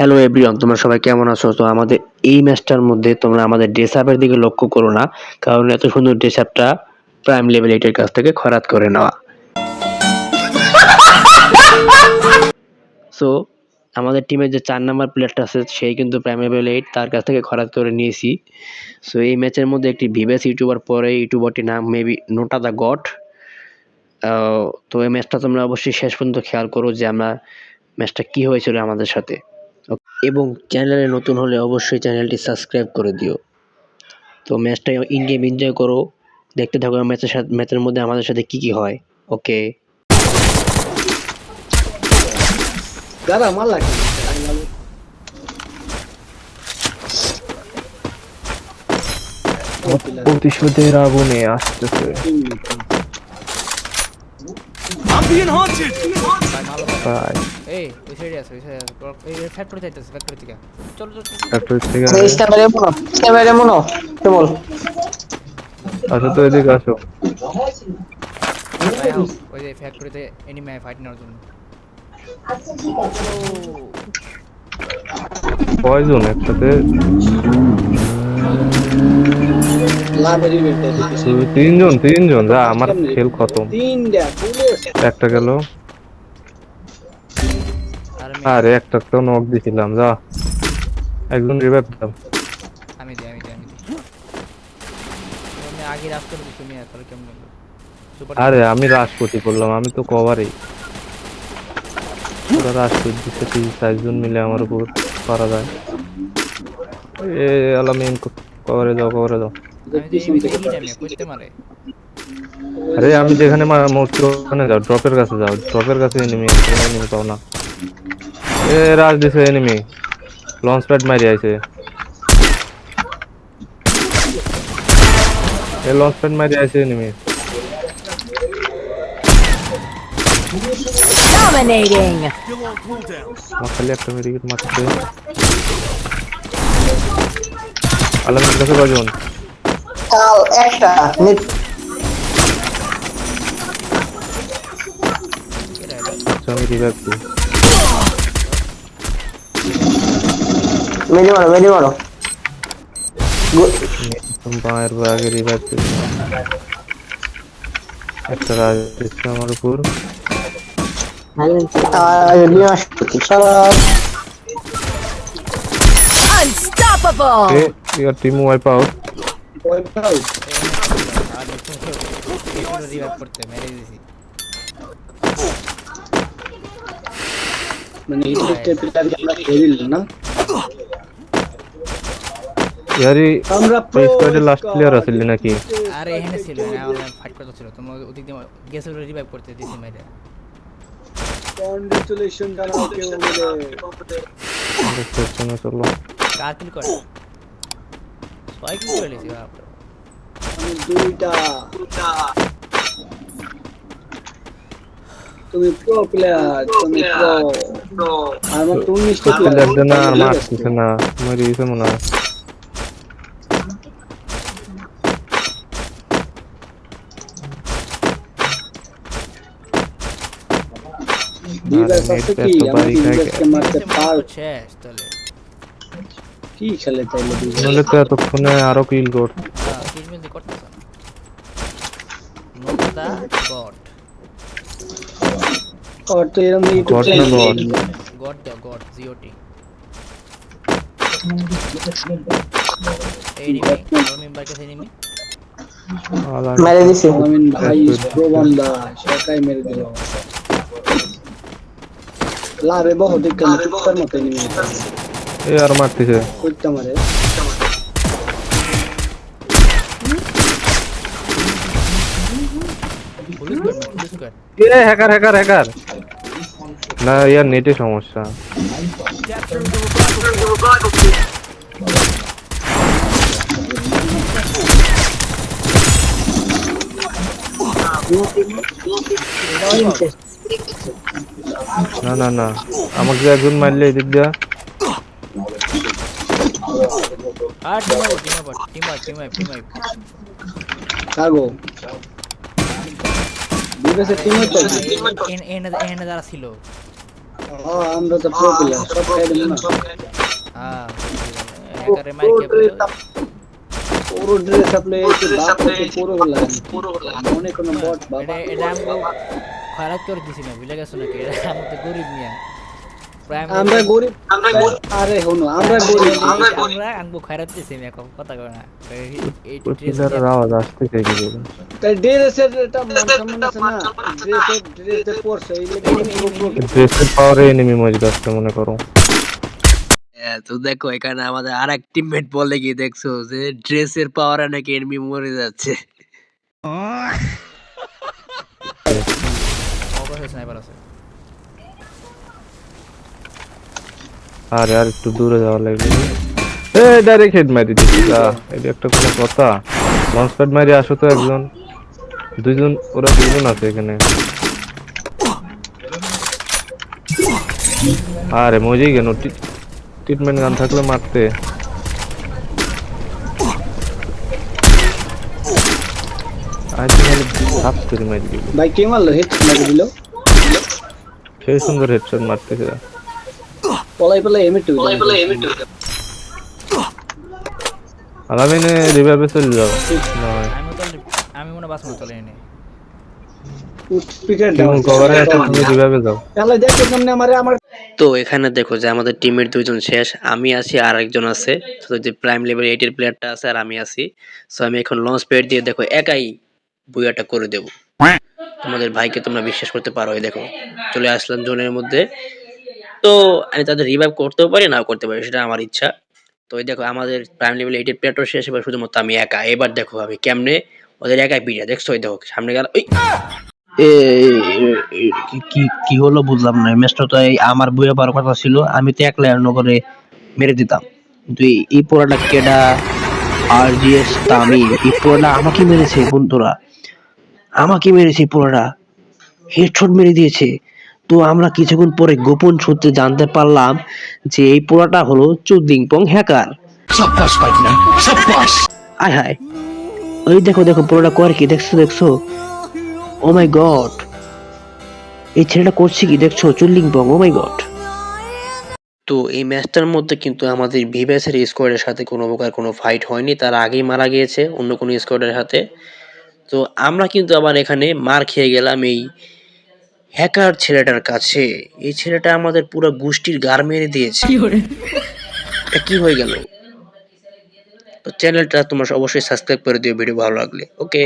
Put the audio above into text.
Hello everyone তোমরা সবাই কেমন আছো? তো আমাদের এই ম্যাচটার মধ্যে তোমরা আমাদের ড্রেস আপের দিকে লক্ষ্য করো না, কারণ এত সুন্দর ড্রেস আপটা প্রাইম লেভেল এইটের কাছ থেকে খরাত করে নেওয়া। সো আমাদের টিমের যে চার নাম্বার প্লেয়ারটা আছে, সেই কিন্তু প্রাইম লেভেল এইট তার কাছ থেকে খরাত করে নিয়েছি। সো এই ম্যাচের মধ্যে একটি ভিভেস ইউটিউবার পরে ইউটিউবারটির নাম মেবি নোটা দ্য গড তো এই ম্যাচটা তোমরা অবশ্যই শেষ পর্যন্ত খেয়াল করো যে আমরা ম্যাচটা কি হয়েছিল আমাদের সাথে। এবং চ্যানেলে নতুন হলে অবশ্যই চ্যানেলটি সাবস্ক্রাইব করে দিও। তো ম্যাচটা ইন গেম এনজয় করো। দেখতে থাকো ম্যাচের সাথে ম্যাচের মধ্যে আমাদের সাথে কি কি হয়। ওকে দাদা মাল লাগে প্রতিশোধের আগুনে আসতেছে। প্রায় এই ওই সাইডে আছে ওই সাইডে আছে। এই ফ্যাক্টরি যাইতেছে ফ্যাক্টরি থেকে। চলো চলো। ফ্যাক্টরি থেকে মনো স্ট্যামেরে মনো কেবল আসো তো এদিকে আসো। ওই যে ফ্যাক্টরিতে এনিমি ফাইট নেওয়ার জন্য। কয়জন একসাথে। লাভেরি বেটে শুধু তিনজন তিনজন যা আমার খেল খতম। একটা গেল। আর আরে একটা তো নক দিছিলাম যা। একজন রিভাইভ দাও আমি দিই আমি দিই আমি দিই। তুমি আগে রাস করে দিছো মিয়া তাহলে কেমন হলো আরে আমি রাষ্ট্রপতি করলাম আমি তো কভারই ওরা রাষ্ট্রপতি দিচ্ছে তিন চারজন মিলে আমার উপর করা যায়। এ আলামিন কভারে যাও কভারে মারে আরে আমি যেখানে মা- মরছি ওখানে যাও ড্রপের কাছে যাও। ড্রপের কাছে এনিমি এনিমি পাও না। এ রাজ দিছে এনিমি লঞ্চ প্যাড মারি আইছে। এ লঞ্চ প্যাড মারি আইছে এনিমি Dominating. খালি একটা মেডিকেট মারছে। আলমের কাছে কজন কাল একটা নেট আচ্ছা আমি রিভাইভ দিই মেরি মারো মেরি মারো তুমি বাঁয়ের আগে রিভাইভ দিই একটা রাজ দিচ্ছে আমার উপর নিয়ে আসছি সারা Unstoppable. এ আর একটু রিভাইভ করতে মেরে দিছি মানে ইলেকট্রিক প্লেয়ার আমরা খেলিল না ইয়ারি আমরা এই স্কোয়াডের লাস্ট প্লেয়ার আছিল নাকি আরে এখানে ছিল না অনলাইন ফাইট করতে ছিল তোমার ওদিক দিয়ে গেছে রিভাইভ করতে দিছি মেরে কংগ্রেচুলেশন জানাও কেউ বলে সেকশনে চলো কার কিল করে ছয় কিল করে লিছি বাপ রে। আমি দুইটা তুমি প্রো প্লেয়ার তুমি প্রো আমার তো উনিশটা প্লেয়ার প্লেয়ার না আর মারতেছে না মরে গেছে মনে হয় ডিভাইস আরে আছে নেট কি এত আমি বাড়ি খায় ডিভাইসকে মারতে পার শেষ তাহলে কি খেলে তাইলে ডিভাইস তো এতক্ষণে আরও কিল করত। হ্যাঁ করতেছ। না নোটা গড তো এরকম ইউটিউব না channel god? The god GOT. এই নিমি আমার কাছে নিমি মেরে দিছে। আমিন ভাই প্রো বান্দা সেটাই মেরে দিল। লাভে বহু দেখতে না চুপটার মতো নিয়ে এ আর মারতেছে করতে মারে পুলিশ স্কোয়াড পুলিশ স্কোয়াড এ হ্যাকার হ্যাকার হ্যাকার না ইয়ার নেটে সমস্যা না না না আমাকে একজন মারলে এদিক দিয়া আর team up team up team up team up team up কাগো বিবেসের টিম হচ্ছে এখানে এখানে যারা ছিল ও আমরা তো প্রো প্লেয়ার সব খাই না হ্যাঁ হ্যাকারে মার খেয়ে পুরো ড্রেস আপলে বাপ থেকে পুরো হলাম মনে কোনো বট বাপ এটা আমগো খারাপ করে দিছি না বুঝলে গেছো নাকি এটা আমার গরিব মিয়া আমরা গরিব। আরে হনো আমরা গরিব। আমরা আমরা আমগো খারাপ দিছি মিয়া কম কথা কয় না। এই- এই ওই ড্রেস প্লেয়ারের আওয়াজ আসতেছে কি তাই ড্রেসের এটা মান সম্মান না? ড্রেসের ড্রেসের পরছে এই লেগে পুরো পুরো ড্রেসের পাওয়ারে এনিমি মজ যাচ্ছে মনে করো। তো দেখো এখানে আমাদের আর এক টিমমেট বলে কি দেখছ যে ড্রেসের পাওয়ারে নাকি এনিমি মরে যাচ্ছে। অবশ্যই স্নাইপার আছে। আরে আর একটু দূরে যাওয়া লাগবে। এ ডাইরেক্ট হেড মারি দিচ্ছি যা এটা একটা কোনো কথা। লঞ্চ প্যাড মারি আসো তো একজন। দুইজন ওরা দুজন আছে এখানে। আরে মজেই কেন ট্রিটমেন্ট গান থাকলে মারতে। মারি ভাই কে মারলো? হেড লাগে দিল? সেই সুন্দর হেডশট মারতেছে। যাও। আমি তো আমি মনে বাস তো এখানে দেখো যে আমাদের টিমের দুইজন শেষ আমি আছি আর একজন আছে। তো যে প্রাইম লেভেল এইটের প্লেয়ারটা আছে আর আমি আছি। সো আমি এখন লঞ্চ প্যাড দিয়ে দেখো একাই বুয়াটা করে দেব। তোমাদের ভাইকে তোমরা বিশ্বাস করতে পারো দেখো। চলে আসলাম জোনের মধ্যে। তো আমি তাদের রিভাইভ করতেও পারি, নাও করতে পারি, সেটা আমার ইচ্ছা। তো এই দেখো, আমাদের প্রাইম লেভেল এইটের প্লেয়ারটা শেষ, এবার শুধুমাত্র আমি একা। এবার দেখো আমি কেমনে ওদের একাই পিঠা দেখছ? দেখো, সামনে গেল, ওই! কি- কি হলো বুঝলাম না। ম্যাচটা তো আমার বইয়ে পাওয়ার কথা ছিল, আমি তো একলা নগরে মেরে দিতাম। কিন্তু এই- পোড়াটা কেডা? আর জিএস তামিম, এই পোড়াটা আমাকে মেরেছে, বন্ধুরা। আমাকে মেরেছে পোড়াটা। হেডশট মেরে দিয়েছে। তো আমরা কিছুক্ষণ পরে গোপন সূত্রে জানতে পারলাম যে এই পোড়াটা হলো চুদিংপং হ্যাকার। আয় হায়। ওই দেখো দেখো পোড়াটা করে কি? দেখছ দেখছ? Oh my god. এই ছেলেটা করছে কি? দেখছ? চুল্লিং পং ও মাই গড। তো এই ম্যাচটার মধ্যে কিন্তু আমাদের ভিভ্যাসের স্কোয়াডের সাথে কোনো প্রকার কোনো ফাইট হয়নি। তার আগেই মারা গিয়েছে অন্য কোনো স্কোয়াডের হাতে তো আমরা কিন্তু আবার এখানে মার খেয়ে গেলাম এই হ্যাকার ছেলেটার কাছে। এই ছেলেটা আমাদের পুরো গোষ্ঠীর গার মেরে দিয়েছে। এটা কি হয়ে গেল? তো চ্যানেলটা তোমার অবশ্যই সাবস্ক্রাইব করে দিও ভিডিও ভালো লাগলে। ওকে